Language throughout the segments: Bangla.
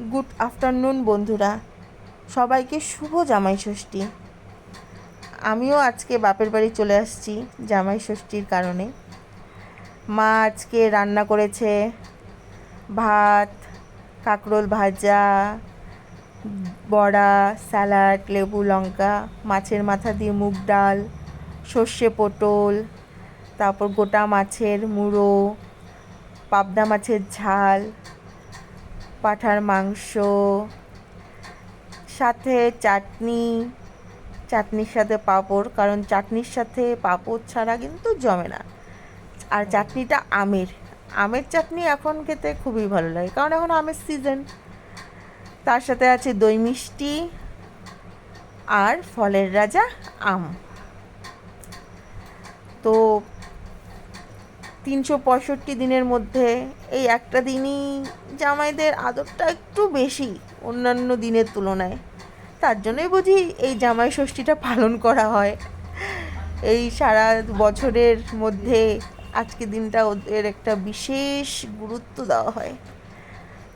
গুড আফটারনুন, বন্ধুরা। সবাইকে শুভ জামাই ষষ্ঠী আমিও আজকে বাপের বাড়ি চলে আসছি জামাই ষষ্ঠীর কারণে। মা আজকে রান্না করেছে ভাত, কাঁকরোল ভাজা, বড়া, স্যালাড, লেবু, লঙ্কা, মাছের মাথা দিয়ে মুগ ডাল, সর্ষে পটল, তারপর গোটা মাছের মুড়ো, পাবদা মাছের ঝাল পাঁঠার মাংস সাথে চাটনি চাটনির সাথে পাঁপড় কারণ চাটনির সাথে পাঁপড় ছাড়া কিন্তু জমে না। আর চাটনিটা আমের। আমের চাটনি এখন খেতে খুবই ভালো লাগে কারণ এখন আমের সিজন তার সাথে আছে দই মিষ্টি আর ফলের রাজা আম। তো তিনশো পঁয়ষট্টি দিনের মধ্যে এই একটা দিনই জামাইদের আদরটা একটু বেশি অন্যান্য দিনের তুলনায়। তার জন্যই বুঝি এই জামাই ষষ্ঠীটা পালন করা হয়। এই সারা বছরের মধ্যে আজকে দিনটা ওদের একটা বিশেষ গুরুত্ব দেওয়া হয়।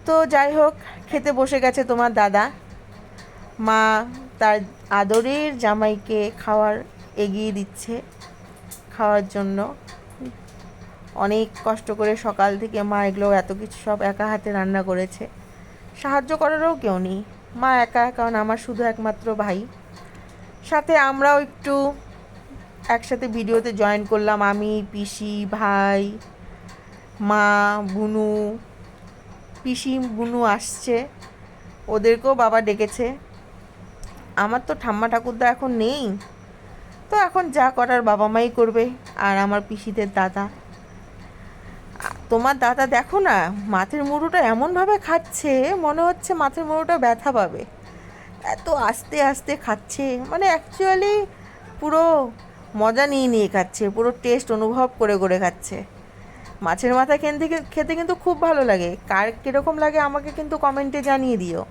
তো যাই হোক, খেতে বসে গেছে তোমার দাদা। মা তার আদরের জামাইকে খাওয়ার এগিয়ে দিচ্ছে, খাওয়ার জন্য। অনেক কষ্ট করে সকাল থেকে মা এগুলো এত কিছু সব একা হাতে রান্না করেছে। সাহায্য করারও কেউ নেই। মা একা, কারণ আমার শুধু একমাত্র ভাই। সাথে আমরাও একটু একসাথে ভিডিওতে জয়েন করলাম। আমি, পিসি, ভাই, মা, বুনু। পিসি, বুনু আসছে। ওদেরকেও বাবা ডেকেছে। আমার তো ঠাম্মা ঠাকুরদা এখন নেই। তো এখন যা করার বাবা মাই করবে। আর আমার পিসিদের দাদা। তোমার দাদা দেখো না, মাছের মুড়োটা এমনভাবে খাচ্ছে, মনে হচ্ছে মাছের মুড়োটা ব্যথা পাবে। এত আস্তে আস্তে খাচ্ছে মানে অ্যাকচুয়ালি পুরো মজা নিয়ে নিয়ে খাচ্ছে, পুরো টেস্ট অনুভব করে করে খাচ্ছে। মাছের মাথা খেতে খেতে কিন্তু খুব ভালো লাগে, কার কীরকম লাগে আমাকে কিন্তু কমেন্টে জানিয়ে দিও।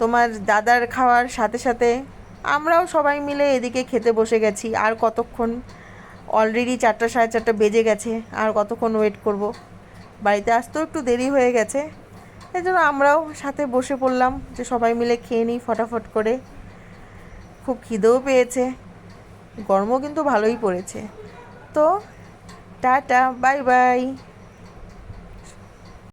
তোমার দাদার খাওয়ার সাথে সাথে আমরাও সবাই মিলে এদিকে খেতে বসে গেছি, আর কতক্ষণ অলরেডি চারটা সাড়ে চারটা বেজে গেছে, আর কতক্ষণ ওয়েট করব? বাড়িতে আসতেও একটু দেরি হয়ে গেছে। এই জন্য আমরাও সাথে বসে পড়লাম, যে সবাই মিলে খেয়ে নিই ফটাফট করে। খুব খিদেও পেয়েছে, গরমও কিন্তু ভালোই পড়েছে। তো, টাটা বাই বাই